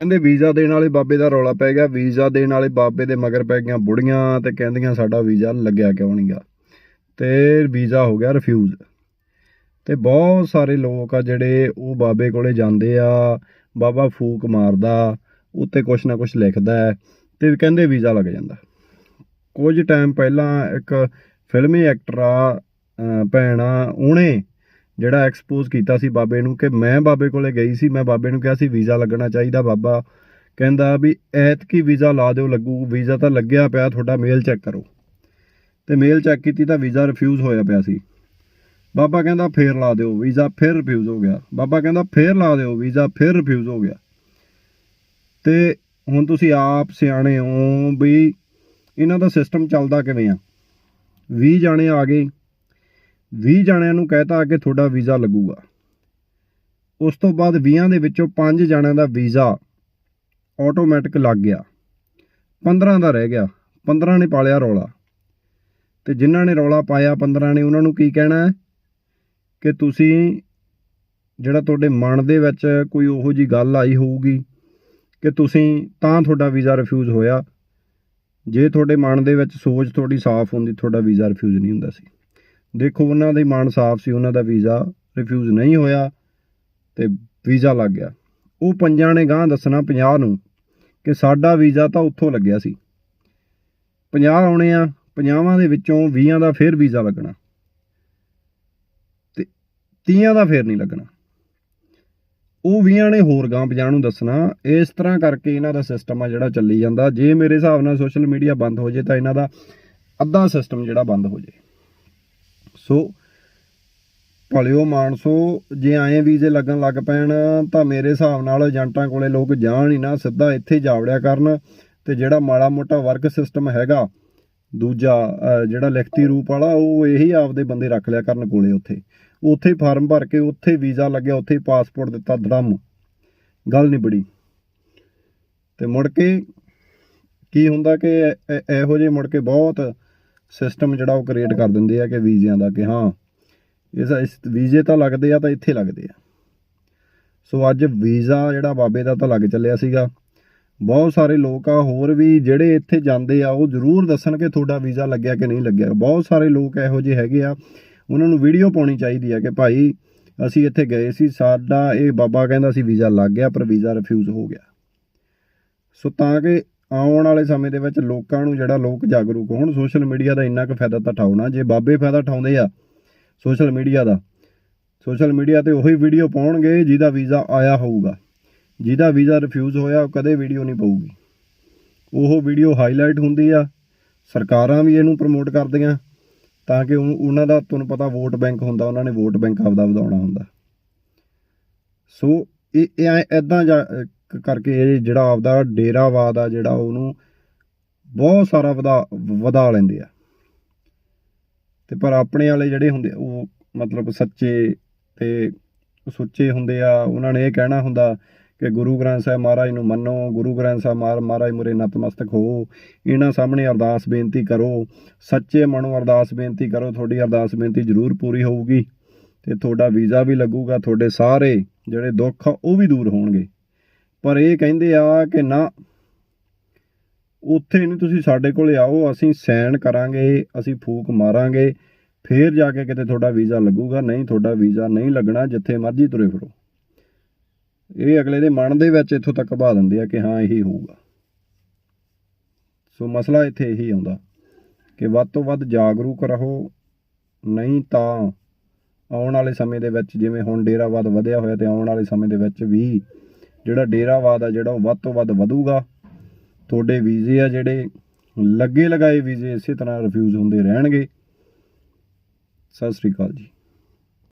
ਕਹਿੰਦੇ ਵੀਜ਼ਾ ਦੇਣ ਵਾਲੇ ਬਾਬੇ ਦਾ ਰੌਲਾ ਪੈ ਗਿਆ, ਵੀਜ਼ਾ ਦੇਣ ਵਾਲੇ ਬਾਬੇ ਦੇ ਮਗਰ ਪੈ ਗਈਆਂ ਬੁੜੀਆਂ ਤੇ ਕਹਿੰਦੀਆਂ ਸਾਡਾ ਵੀਜ਼ਾ ਲੱਗਿਆ ਕਿਉਂ ਨਹੀਂਗਾ ਤੇ ਵੀਜ਼ਾ ਹੋ ਗਿਆ ਰਿਫਿਊਜ਼ ਤੇ ਬਹੁਤ ਸਾਰੇ ਲੋਕ ਆ ਜਿਹੜੇ ਉਹ ਬਾਬੇ ਕੋਲੇ ਜਾਂਦੇ ਆ, ਬਾਬਾ ਫੂਕ ਮਾਰਦਾ, ਉੱਤੇ ਕੁਛ ਨਾ ਕੁਛ ਲਿਖਦਾ ਹੈ ਤੇ ਕਹਿੰਦੇ ਵੀਜ਼ਾ ਲੱਗ ਜਾਂਦਾ। ਕੁਝ ਟਾਈਮ ਪਹਿਲਾਂ ਇੱਕ ਫਿਲਮੀ ਐਕਟਰ ਆ ਭੈਣ ਆ, ਉਹਨੇ ਜਿਹੜਾ ਐਕਸਪੋਜ਼ ਕੀਤਾ ਸੀ ਬਾਬੇ ਨੂੰ ਕਿ ਮੈਂ ਬਾਬੇ ਕੋਲੇ ਗਈ ਸੀ, ਮੈਂ ਬਾਬੇ ਨੂੰ ਕਿਹਾ ਸੀ ਵੀਜ਼ਾ ਲੱਗਣਾ ਚਾਹੀਦਾ ਬਾਬਾ। ਕਹਿੰਦਾ ਵੀ ਐਤਕੀ ਵੀਜ਼ਾ ਲਾ ਦਿਓ ਲੱਗੂ, ਵੀਜ਼ਾ ਤਾਂ ਲੱਗਿਆ ਪਿਆ, ਤੁਹਾਡਾ ਮੇਲ ਚੈੱਕ ਕਰੋ। ਤੇ ਮੇਲ ਚੈੱਕ ਕੀਤੀ ਤਾਂ ਵੀਜ਼ਾ ਰਿਫਿਊਜ਼ ਹੋਇਆ ਪਿਆ ਸੀ। ਬਾਬਾ ਕਹਿੰਦਾ ਫੇਰ ਲਾ ਦਿਓ, ਵੀਜ਼ਾ ਫਿਰ ਰਿਫਿਊਜ਼ ਹੋ ਗਿਆ। ਬਾਬਾ ਕਹਿੰਦਾ ਫੇਰ ਲਾ ਦਿਓ, ਵੀਜ਼ਾ ਫਿਰ ਰਿਫਿਊਜ਼ ਹੋ ਗਿਆ। ਤੇ ਹੁਣ ਤੁਸੀਂ ਆਪ ਸਿਆਣੇ ਹੋ ਵੀ ਇਹਨਾਂ ਦਾ ਸਿਸਟਮ ਚੱਲਦਾ ਕਿਵੇਂ ਆ? 20 ਜਾਣੇ ਆ ਗਏ। 20 ਜਣਿਆਂ ਨੂੰ ਕਹਿਤਾ ਕਿ ਤੁਹਾਡਾ ਵੀਜ਼ਾ ਲੱਗੂਗਾ। ਉਸ ਤੋਂ ਬਾਅਦ 20 ਦੇ ਵਿੱਚੋਂ 5 ਜਣਿਆਂ ਦਾ ਵੀਜ਼ਾ ਆਟੋਮੈਟਿਕ ਲੱਗ ਗਿਆ। 15 ਦਾ ਰਹਿ ਗਿਆ। 15 ਨੇ ਪਾਲਿਆ ਰੌਲਾ। ਤੇ ਜਿਨ੍ਹਾਂ ਨੇ ਰੌਲਾ ਪਾਇਆ 15 ਨੇ, ਉਹਨਾਂ ਨੂੰ ਕੀ ਕਹਿਣਾ ਹੈ? ਕਿ ਤੁਸੀਂ ਜਿਹੜਾ ਤੁਹਾਡੇ ਮਨ ਦੇ ਵਿੱਚ ਕੋਈ ਉਹੋ ਜੀ ਗੱਲ ਆਈ ਹੋਊਗੀ ਕਿ ਤੁਸੀਂ ਤਾਂ ਤੁਹਾਡਾ ਵੀਜ਼ਾ ਰਿਫਿਊਜ਼ ਹੋਇਆ। ਜੇ ਤੁਹਾਡੇ ਮਨ ਦੇ ਵਿੱਚ ਸੋਚ ਤੁਹਾਡੀ ਸਾਫ਼ ਹੁੰਦੀ, ਤੁਹਾਡਾ ਵੀਜ਼ਾ ਰਿਫਿਊਜ਼ ਨਹੀਂ ਹੁੰਦਾ ਸੀ। ਦੇਖੋ, ਉਹਨਾਂ ਦੇ ਮਨ ਸਾਫ਼ ਸੀ, ਉਹਨਾਂ ਦਾ ਵੀਜ਼ਾ ਰਿਫਿਊਜ਼ ਨਹੀਂ ਹੋਇਆ ਤੇ ਵੀਜ਼ਾ ਲੱਗ ਗਿਆ। ਉਹ ਪੰਜਾਂ ਨੇ ਗਾਂ ਦੱਸਣਾ 50 ਨੂੰ ਕਿ ਸਾਡਾ ਵੀਜ਼ਾ ਤਾਂ ਉੱਥੋਂ ਲੱਗਿਆ ਸੀ। 50 ਆਉਣੇ ਆ 50ਵਾਂ ਦੇ ਵਿੱਚੋਂ 20 ਦਾ ਫੇਰ ਵੀਜ਼ਾ ਲੱਗਣਾ ਤੇ 30 ਦਾ ਫੇਰ ਨਹੀਂ ਲੱਗਣਾ। ਉਹ 20 ਨੇ ਹੋਰ ਗਾਂ 50 ਨੂੰ ਦੱਸਣਾ, ਇਸ ਤਰ੍ਹਾਂ ਕਰਕੇ ਇਹਨਾਂ ਦਾ ਸਿਸਟਮ ਆ ਜਿਹੜਾ ਚੱਲੀ ਜਾਂਦਾ। ਜੇ ਮੇਰੇ ਹਿਸਾਬ ਨਾਲ ਸੋਸ਼ਲ ਮੀਡੀਆ ਬੰਦ ਹੋ ਜੇ ਤਾਂ ਇਹਨਾਂ ਦਾ ਅੱਧਾ ਸਿਸਟਮ ਜਿਹੜਾ ਬੰਦ ਹੋ ਜੇ ਸੋ ਭਲਿਓ ਮਾਨਸੋ, ਜੇ ਆਏ ਵੀਜ਼ੇ ਲੱਗਣ ਲੱਗ ਪੈਣ, ਤਾਂ ਮੇਰੇ ਹਿਸਾਬ ਨਾਲ ਏਜੰਟਾਂ ਕੋਲੇ ਲੋਕ ਜਾਣ ਹੀ ਨਾ, ਸਿੱਧਾ ਇੱਥੇ ਜਾਵੜਿਆ ਕਰਨ ਤੇ ਜਿਹੜਾ ਮਾੜਾ ਮੋਟਾ ਵਰਕ ਸਿਸਟਮ ਹੈਗਾ, ਦੂਜਾ ਜਿਹੜਾ ਲਿਖਤੀ ਰੂਪ ਵਾਲਾ, ਉਹ ਇਹੀ ਆਪਦੇ ਬੰਦੇ ਰੱਖ ਲਿਆ ਕਰਨ ਕੋਲੇ ਉੱਥੇ। ਉੱਥੇ ਫਾਰਮ ਭਰ ਕੇ ਉੱਥੇ ਵੀਜ਼ਾ ਲੱਗਿਆ, ਉੱਥੇ ਪਾਸਪੋਰਟ ਦਿੱਤਾ, ਧੜਮ। ਗੱਲ ਨਹੀਂ ਬੜੀ ਤੇ ਮੁੜ ਕੇ ਕੀ ਹੁੰਦਾ ਕਿ ਇਹ- ਇਹੋ ਜਿਹੇ ਮੁੜ ਕੇ ਬਹੁਤ ਸਿਸਟਮ ਜਿਹੜਾ ਉਹ ਕ੍ਰੀਏਟ ਕਰ ਦਿੰਦੇ ਆ ਕਿ ਵੀਜ਼ਿਆਂ ਦਾ ਕਿ ਹਾਂ ਇਸ ਇਸ ਵੀਜ਼ੇ ਤਾਂ ਲੱਗਦੇ ਆ ਤਾਂ ਇੱਥੇ ਲੱਗਦੇ ਆ। ਸੋ ਅੱਜ ਵੀਜ਼ਾ ਜਿਹੜਾ ਬਾਬੇ ਦਾ ਤਾਂ ਲੱਗ ਚੱਲਿਆ ਸੀਗਾ। ਬਹੁਤ ਸਾਰੇ ਲੋਕ ਆ, ਹੋਰ ਵੀ ਜਿਹੜੇ ਇੱਥੇ ਜਾਂਦੇ ਆ, ਉਹ ਜ਼ਰੂਰ ਦੱਸਣ ਕਿ ਤੁਹਾਡਾ ਵੀਜ਼ਾ ਲੱਗਿਆ ਕਿ ਨਹੀਂ ਲੱਗਿਆ। ਬਹੁਤ ਸਾਰੇ ਲੋਕ ਇਹੋ ਜਿਹੇ ਹੈਗੇ ਆ, ਉਹਨਾਂ ਨੂੰ ਵੀਡੀਓ ਪਾਉਣੀ ਚਾਹੀਦੀ ਆ ਕਿ ਭਾਈ ਅਸੀਂ ਇੱਥੇ ਗਏ ਸੀ, ਸਾਡਾ ਇਹ ਬਾਬਾ ਕਹਿੰਦਾ ਸੀ ਵੀਜ਼ਾ ਲੱਗ ਗਿਆ, ਪਰ ਵੀਜ਼ਾ ਰਿਫਿਊਜ਼ ਹੋ ਗਿਆ। ਸੋ ਤਾਂ ਕਿ ਆਉਣ ਵਾਲੇ ਸਮੇਂ ਦੇ ਵਿੱਚ ਲੋਕਾਂ ਨੂੰ ਜਿਹੜਾ ਲੋਕ ਜਾਗਰੂਕ ਹੋਣ ਸੋਸ਼ਲ ਮੀਡੀਆ ਦਾ ਇੰਨਾ ਕੁ ਫਾਇਦਾ ਤਾਂ ਉਠਾਉਣਾ ਜੇ ਬਾਬੇ ਫਾਇਦਾ ਉਠਾਉਂਦੇ ਆ ਸੋਸ਼ਲ ਮੀਡੀਆ ਦਾ ਸੋਸ਼ਲ ਮੀਡੀਆ ਤੇ ਉਹੀ ਵੀਡੀਓ ਪਾਉਣਗੇ ਜਿਹਦਾ ਵੀਜ਼ਾ ਆਇਆ ਹੋਊਗਾ। ਜਿਹਦਾ ਵੀਜ਼ਾ ਰਿਫਿਊਜ਼ ਹੋਇਆ, ਉਹ ਕਦੇ ਵੀਡੀਓ ਨਹੀਂ ਪਾਊਗੀ। ਉਹ ਵੀਡੀਓ ਹਾਈਲਾਈਟ ਹੁੰਦੀ ਆ, ਸਰਕਾਰਾਂ ਵੀ ਇਹਨੂੰ ਪ੍ਰਮੋਟ ਕਰਦੀਆਂ, ਤਾਂ ਕਿ ਉਹਨਾਂ ਦਾ ਤੁਹਾਨੂੰ ਪਤਾ ਵੋਟ ਬੈਂਕ ਹੁੰਦਾ, ਉਹਨਾਂ ਨੇ ਵੋਟ ਬੈਂਕ ਆਪਦਾ ਵਧਾਉਣਾ ਹੁੰਦਾ। ਸੋ ਇਹ ਇਹ ਐਦਾਂ ਕਰਕੇ ਇਹ ਜਿਹੜਾ ਆਪਦਾ ਡੇਰਾਵਾਦ ਆ ਜਿਹੜਾ ਉਹਨੂੰ ਬਹੁਤ ਸਾਰਾ ਵਧਾ ਵਧਾ ਲੈਂਦੇ ਆ। ਤੇ ਪਰ ਆਪਣੇ ਵਾਲੇ ਜਿਹੜੇ ਹੁੰਦੇ ਉਹ ਮਤਲਬ ਸੱਚੇ ਤੇ ਸੁੱਚੇ ਹੁੰਦੇ ਆ, ਉਹਨਾਂ ਨੇ ਇਹ ਕਹਿਣਾ ਹੁੰਦਾ ਕਿ ਗੁਰੂ ਗ੍ਰੰਥ ਸਾਹਿਬ ਮਹਾਰਾਜ ਨੂੰ ਮੰਨੋ, ਗੁਰੂ ਗ੍ਰੰਥ ਸਾਹਿਬ ਮਹਾਰਾਜ ਮੁਰੇ ਨਤਮਸਤਕ ਹੋ, ਇਹਨਾਂ ਸਾਹਮਣੇ ਅਰਦਾਸ ਬੇਨਤੀ ਕਰੋ, ਸੱਚੇ ਮਨੋਂ ਅਰਦਾਸ ਬੇਨਤੀ ਕਰੋ, ਤੁਹਾਡੀ ਅਰਦਾਸ ਬੇਨਤੀ ਜ਼ਰੂਰ ਪੂਰੀ ਹੋਊਗੀ ਤੇ ਤੁਹਾਡਾ ਵੀਜ਼ਾ ਵੀ ਲੱਗੂਗਾ, ਤੁਹਾਡੇ ਸਾਰੇ ਜਿਹੜੇ ਦੁੱਖ ਆ ਉਹ ਵੀ ਦੂਰ ਹੋਣਗੇ। ਪਰ ਇਹ ਕਹਿੰਦੇ ਆ ਕਿ ਨਾ, ਉੱਥੇ ਨਹੀਂ ਤੁਸੀਂ ਸਾਡੇ ਕੋਲੇ ਆਓ, ਅਸੀਂ ਸਾਈਨ ਕਰਾਂਗੇ, ਅਸੀਂ ਫੂਕ ਮਾਰਾਂਗੇ, ਫੇਰ ਜਾ ਕੇ ਕਿਤੇ ਤੁਹਾਡਾ ਵੀਜ਼ਾ ਲੱਗੂਗਾ, ਨਹੀਂ ਤੁਹਾਡਾ ਵੀਜ਼ਾ ਨਹੀਂ ਲੱਗਣਾ, ਜਿੱਥੇ ਮਰਜ਼ੀ ਤੁਰੇ ਫਿਰੋ। ਇਹ ਅਗਲੇ ਦੇ ਮਨ ਦੇ ਵਿੱਚ ਇੱਥੋਂ ਤੱਕ ਬਾ ਦਿੰਦੇ ਆ ਕਿ ਹਾਂ, ਇਹੀ ਹੋਊਗਾ। ਸੋ ਮਸਲਾ ਇੱਥੇ ਇਹੀ ਆਉਂਦਾ ਕਿ ਵੱਧ ਤੋਂ ਵੱਧ ਜਾਗਰੂਕ ਰਹੋ, ਨਹੀਂ ਤਾਂ ਆਉਣ ਵਾਲੇ ਸਮੇਂ ਦੇ ਵਿੱਚ ਜਿਵੇਂ ਹੁਣ ਡੇਰਾਵਾਦ ਵਧਿਆ ਹੋਇਆ ਤੇ ਆਉਣ ਵਾਲੇ ਸਮੇਂ ਦੇ ਵਿੱਚ ਵੀ ਜਿਹੜਾ ਡੇਰਾਵਾਦ ਆ, ਜਿਹੜਾ ਉਹ ਵੱਧ ਤੋਂ ਵੱਧ ਵਧੂਗਾ। ਤੁਹਾਡੇ ਵੀਜ਼ੇ ਆ ਜਿਹੜੇ, ਲੱਗੇ ਲਗਾਏ ਵੀਜ਼ੇ ਇਸੇ ਤਰ੍ਹਾਂ ਰਿਫਿਊਜ਼ ਹੁੰਦੇ ਰਹਿਣਗੇ। ਸਤਿ ਸ੍ਰੀ ਅਕਾਲ ਜੀ।